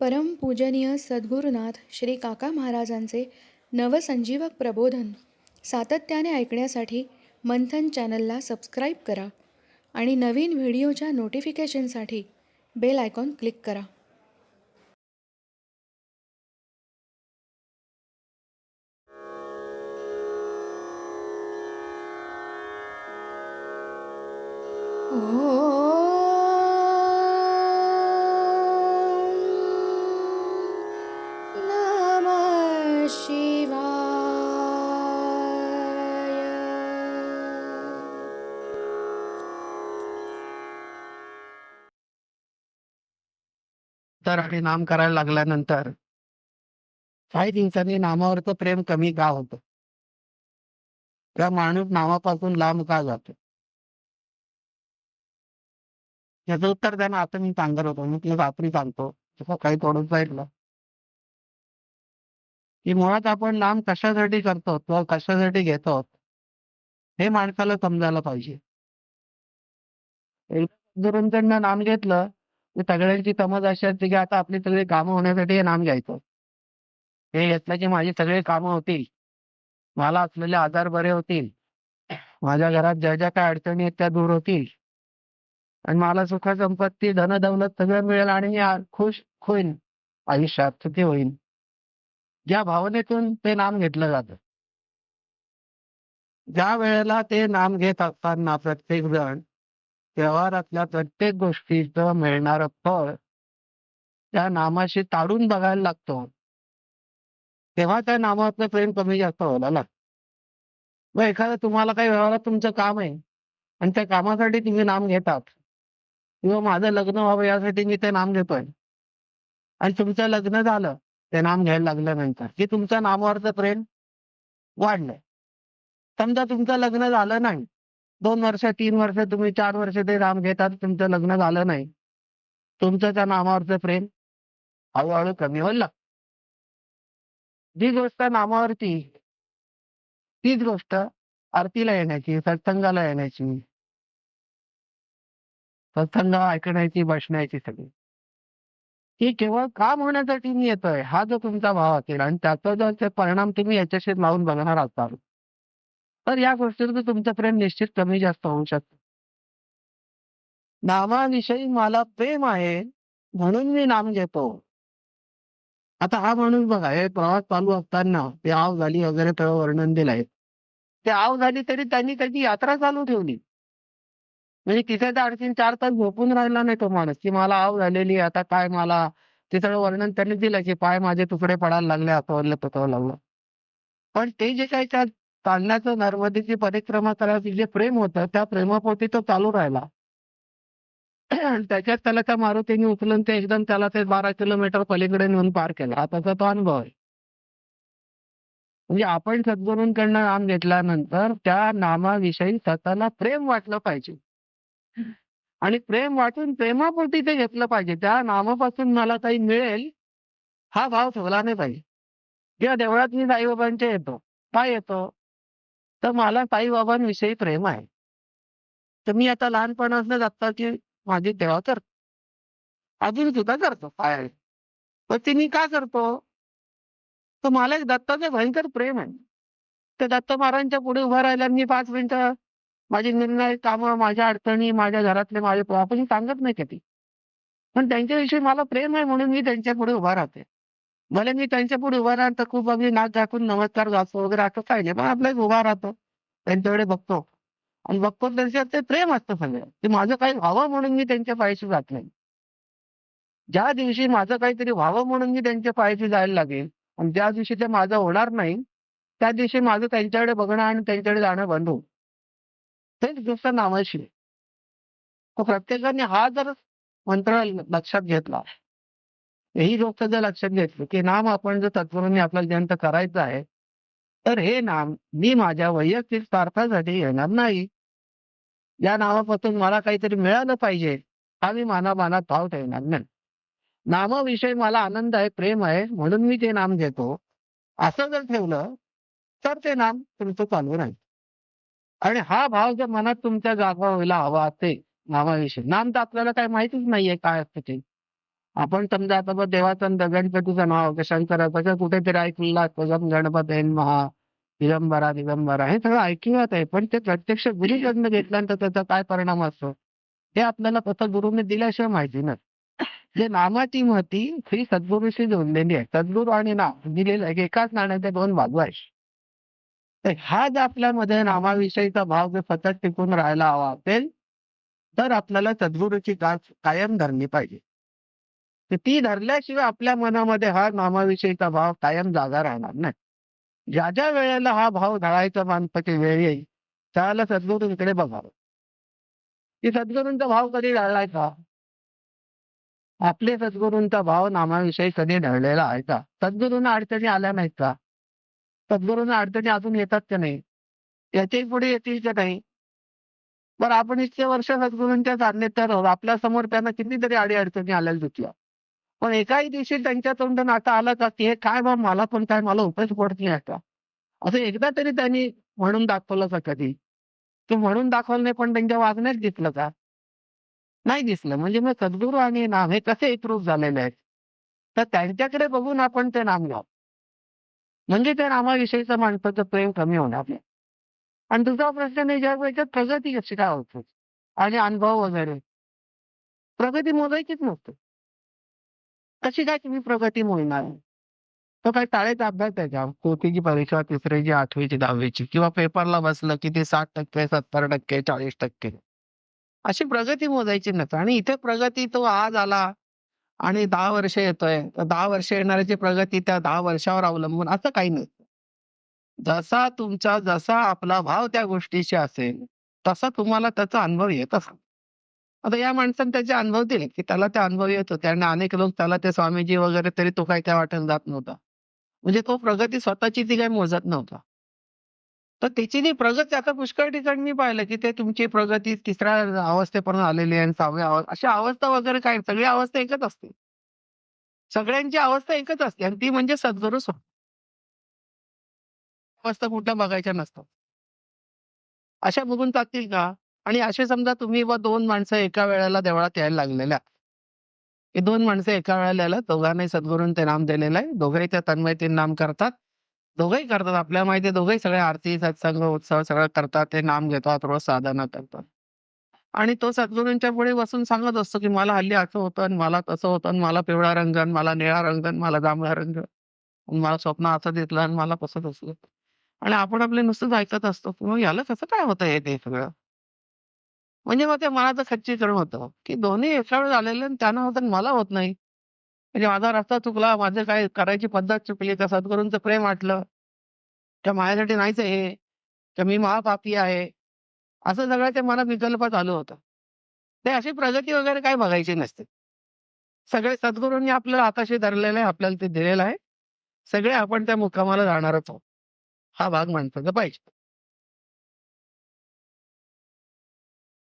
परमपूजनीय सद्गुरुनाथ श्री काका महाराजांचे नवसंजीवक प्रबोधन सातत्याने ऐकण्यासाठी मंथन चॅनलला सबस्क्राईब करा आणि नवीन व्हिडिओच्या नोटिफिकेशनसाठी बेल आयकॉन क्लिक करा. उत्तर आणि नाम करायला लागल्यानंतर काही दिवसांनी नामावरचं प्रेम कमी का होतं? त्या माणूस नामापासून लांब का जातो? याचं उत्तर त्यांना आता मी सांगत होतो. मी तुला रात्री सांगतो. तसं काही थोडं ऐकलं की मुळात आपण नाम कशासाठी करतो? किंवा कशासाठी घेतो? हे माणसाला समजायला पाहिजे. एकदा गुरूंकडनं नाम घेतलं सगळ्यांची समज अशी असते की आता आपली सगळी कामं होण्यासाठी हे नाम घ्यायचं. हे घेतलं की माझी सगळी कामं होतील मला असलेले आजार बरे होतील माझ्या घरात ज्या ज्या काय अडचणी आहेत त्या दूर होतील. आणि मला सुख संपत्ती धन दौलत सगळं मिळेल आणि मी खुश होईन आयुष्यात सुखी होईन. ज्या भावनेतून ते नाम घेतलं जातं. ज्या वेळेला ते नाम घेत असताना प्रत्येक जण व्यवहारातल्या प्रत्येक गोष्टीचं मिळणार फळ त्या नामाशी ताडून बघायला लागतो. तेव्हा त्या नामातलं प्रेम कमी जास्त व्हायला लागतं. मग एखादं तुम्हाला काही व्यवहारात तुमचं काम आहे आणि त्या कामासाठी तुम्ही नाम घेतात. किंवा माझं लग्न व्हावं यासाठी मी ते नाम घेतोय. आणि तुमचं लग्न झालं ते नाम घ्यायला लागल्यानंतर की तुमच्या नामावरचं प्रेम वाढलंय. समजा तुमचं लग्न झालं नाही दोन वर्ष तीन वर्ष तुम्ही चार वर्ष ते नाम घेतात तुमचं लग्न झालं नाही. तुमचं त्या नामावरचं प्रेम हळूहळू कमी होईल लागतं. जी गोष्ट नामावरती तीच गोष्ट आरतीला येण्याची सत्संगाला येण्याची सत्संग ऐकण्याची बसण्याची सगळी. ही केवळ काम होण्यासाठी मी येतोय हा जो तुमचा भाव असेल आणि त्याचा जर परिणाम तुम्ही याच्याशी लावून बघणार असाल. तर या गोष्टीचं तुमचं प्रेम निश्चित कमी जास्त होऊ शकतं. नामाविषयी मला प्रेम आहे म्हणून मी नाम घेतो. आता हा माणूस बघा हे प्रवास चालू असताना ते आव झाली वगैरे थोडं वर्णन आहे ते आव झाली तरी त्यांनी त्याची यात्रा चालू ठेवली. म्हणजे तिथे तर आणखी चार तास झोपून राहिला नाही तो माणूस की मला आव झालेली आता काय मला? ते सगळं वर्णन त्यांनी दिलं की पाय माझे तुकडे पडायला लागले असं वरलं तसं लागलं पण ते जे काही त्या चालण्याचं नर्मदेची परिक्रमा करायचं जे प्रेम होतं त्या प्रेमापोटी तो चालू राहिला. त्याच्यात त्याला त्या मारुतीने उचलून ते एकदम त्याला ते बारा किलोमीटर पलीकडे नेऊन पार केला. त्याचा तो अनुभव आहे. म्हणजे आपण सद्गुरूंकडनं नाम घेतल्यानंतर त्या नामाविषयी स्वतःला प्रेम वाटलं पाहिजे. आणि प्रेम वाटून प्रेमापोटी ते घेतलं पाहिजे. त्या नामापासून मला काही मिळेल हा भाव ठेवला नाही पाहिजे. किंवा देवळात मी साईबाबांच्या येतो काय येतो? तर मला साईबाबांविषयी प्रेम आहे. तर मी आता लहानपणापासून दत्ताची की माझी देवा करतो. अजून सुद्धा करतो काय पण ते मी का करतो? तर मला एक दत्ताचं भयंकर प्रेम आहे. त्या दत्त महाराजांच्या पुढे उभा राहिल्यावर मी पाच मिनिटं माझी निर्णय कामं माझ्या अडचणी माझ्या घरातले माझे आपण सांगत नाही कधी. पण त्यांच्याविषयी मला प्रेम आहे म्हणून मी त्यांच्या पुढे उभा राहते. भले मी त्यांच्या पुढे उभा राहतो खूप अगदी नाक झाकून नमस्कार जातो वगैरे असं काही नाही. पण आपलाच उभा राहतो. त्यांच्याकडे बघतो. आणि बघतो त्यांच्यावर ते प्रेम असतं सगळं. ते माझं काही व्हावं म्हणून मी त्यांच्या पायाशी जात नाही. ज्या दिवशी माझं काहीतरी व्हावं म्हणून मी त्यांच्या पायाशी जायला लागेल आणि ज्या दिवशी ते माझं होणार नाही त्या दिवशी माझं त्यांच्याकडे बघणं आणि त्यांच्याकडे जाणं बंद होईल. तेच गोष्ट नामाशी आहे. प्रत्येकाने हा जर मंत्र लक्षात घेतला ही गोष्ट जर लक्षात घेतली की नाम आपण जर तत्वज्ञानी आपल्याला जयंत करायचं आहे तर हे नाम मी माझ्या वैयक्तिक स्वार्थासाठी घेणार नाही. या नावापासून मला काहीतरी मिळालं पाहिजे हा मी मानामानात भाव ठेवणार नाही. नामाविषयी मला आनंद आहे प्रेम आहे म्हणून मी ते नाम घेतो. असं जर ठेवलं तर ते नाम तुमचं चालू राहील. आणि हा भाव जर मनात तुमच्या जागा व्हायला हवा ते नामाविषयी. नाम तर आपल्याला काही माहितीच नाहीये काय असतं ते. आपण समजा आता बघ देवाचं आणि गणपतीचं नाव का शंकराचं कुठेतरी ऐकलेलं असतं गणपती महा दिगंबरा दिगंबरा. हे सगळं ऐकिवात आहे पण ते प्रत्यक्ष गुरुकडनं घेतल्यानंतर त्याचा काय परिणाम असतो? हे आपल्याला कसं गुरुने दिल्याशिवाय माहिती नाही. जे नामाची महती ही सद्गुरूशी जोडलेली आहे. सद्गुरू आणि नाम दिलेलं आहे. एकाच नाण्याच्या दोन बाजू आहे तर हा जर आपल्यामध्ये नामाविषयीचा भाव जर सतत टिकून राहायला हवा असेल तर आपल्याला सद्गुरूची गाठ कायम धरली पाहिजे. ती धरल्याशिवाय आपल्या मनामध्ये हा नामाविषयीचा भाव कायम जागा राहणार नाही. ज्या ज्या वेळेला हा भाव धरायचा माणसाची वेळ येईल त्याला सद्गुरूंकडे बघावं. की सद्गुरूंचा भाव कधी ढळलायचा आपले सद्गुरूंचा भाव नामाविषयी कधी ढळलेला आहे का? सद्गुरूंना अडचणी आल्या नाहीत का? सद्गुरूंना अडचणी अजून येतात का नाही? याच्याही पुढे येतील का नाही? बरं आपण इतके वर्ष सद्गुरूंच्या साधनेत तर आपल्यासमोर त्यांना कितीतरी अडी अडचणी आल्याला दिसल्या. पण एकाही दिवशी त्यांच्या तोंडून आता आलं का की हे काय बा मला पण काय मला उपयोग पडत नाही आता. असं एकदा तरी त्यांनी म्हणून दाखवलं का कधी? तू म्हणून दाखवलं नाही पण त्यांच्या वागण्यात दिसलं का? नाही दिसलं. म्हणजे मग सद्गुरू आणि नाम हे कसे एकरूप झालेले आहेत? तर त्यांच्याकडे बघून आपण ते नाम घ्यावं. म्हणजे त्या नामाविषयीचं माणसाचं प्रेम कमी होणार नाही. आणि दुसरा प्रश्न नाही ज्या याच्यात प्रगती कशी काय होते? आणि अनुभव वगैरे. प्रगती मोजायचीच नसते. कशी काय तुम्ही प्रगती मिळणार तो काय टाळेचा अभ्यास त्याच्या कोटीची परीक्षा तिसरीची आठवीची दहावीची किंवा पेपरला बसलं की ते साठ टक्के सत्तर टक्के चाळीस टक्के. अशी प्रगती मोजायची नसते. आणि इथे प्रगती तो आज आला आणि दहा वर्ष येतोय. तर दहा वर्ष येणाऱ्याची प्रगती त्या दहा वर्षावर अवलंबून असं काही नसतं. जसा तुमचा जसा आपला भाव त्या गोष्टीशी असेल तसा तुम्हाला त्याचा अनुभव येत असतो आता या माणसाने त्याचे अनुभव दिले की त्याला ते अनुभव येत. होते आणि अनेक लोक त्याला ते स्वामीजी वगैरे तरी तो काही त्या वाटेला जात नव्हता. म्हणजे तो प्रगती स्वतःची ती काही मोजत नव्हता. तर त्याची जी प्रगती आता पुष्कळ ठिकाणी मी पाहिलं की ते तुमची प्रगती तिसऱ्या अवस्थेपर्यंत आलेली आहे आणि सहाव्या अवस्था अशा अवस्था वगैरे काय? सगळी अवस्था एकच असते. सगळ्यांची अवस्था एकच असते आणि ती म्हणजे सद्गुरू स्व- अवस्था कुठल्या बघायच्या नसतात अशा बघून चालतील का? आणि असे समजा तुम्ही व दोन माणसं एका वेळेला देवळात यायला लागलेल्या हे दोन माणसं एका वेळेला यायला दोघांनाही सद्गुरूंनी ते नाम दिलेलं आहे. दोघेही त्या तन्मयतीन नाम करतात. दोघेही करतात. आपल्या माहिती दोघेही सगळे आरती सत्संग उत्सव सगळं करतात. ते नाम घेतात रोज साधना करतात. आणि तो सद्गुरूंच्या पुढे बसून सांगत असतो की मला हल्ली असं होतं आणि मला तसं होतं आणि मला पिवळा रंग आणि मला निळा रंग मला जांभळा रंग. मला स्वप्न असं दिसलं आणि मला कसं दिसलं आणि आपण आपले नुसतंच ऐकत असतो. की मग याला कसं काय होतं हे ते सगळं? म्हणजे मग ते मनाचं खच्चीकरण होतं. की दोन्ही एका वेळेस आलेले आणि त्यांना होतं आणि मला होत नाही. म्हणजे माझा रस्ता चुकला माझं काय करायची पद्धत चुकली त्या सद्गुरूंचं प्रेम वाटलं. त्या माझ्यासाठी नाहीच हे. तर मी महापापी आहे. असं सगळं ते मनात विकल्प चालू होतं. ते अशी प्रगती वगैरे काही बघायची नसते. सगळे सद्गुरूंनी आपल्याला आताशी धरलेलं आहे आपल्याला ते दिलेलं आहे. सगळे आपण त्या मुक्कामाला जाणारच आहोत. हा भाग माणसाचा पाहिजे.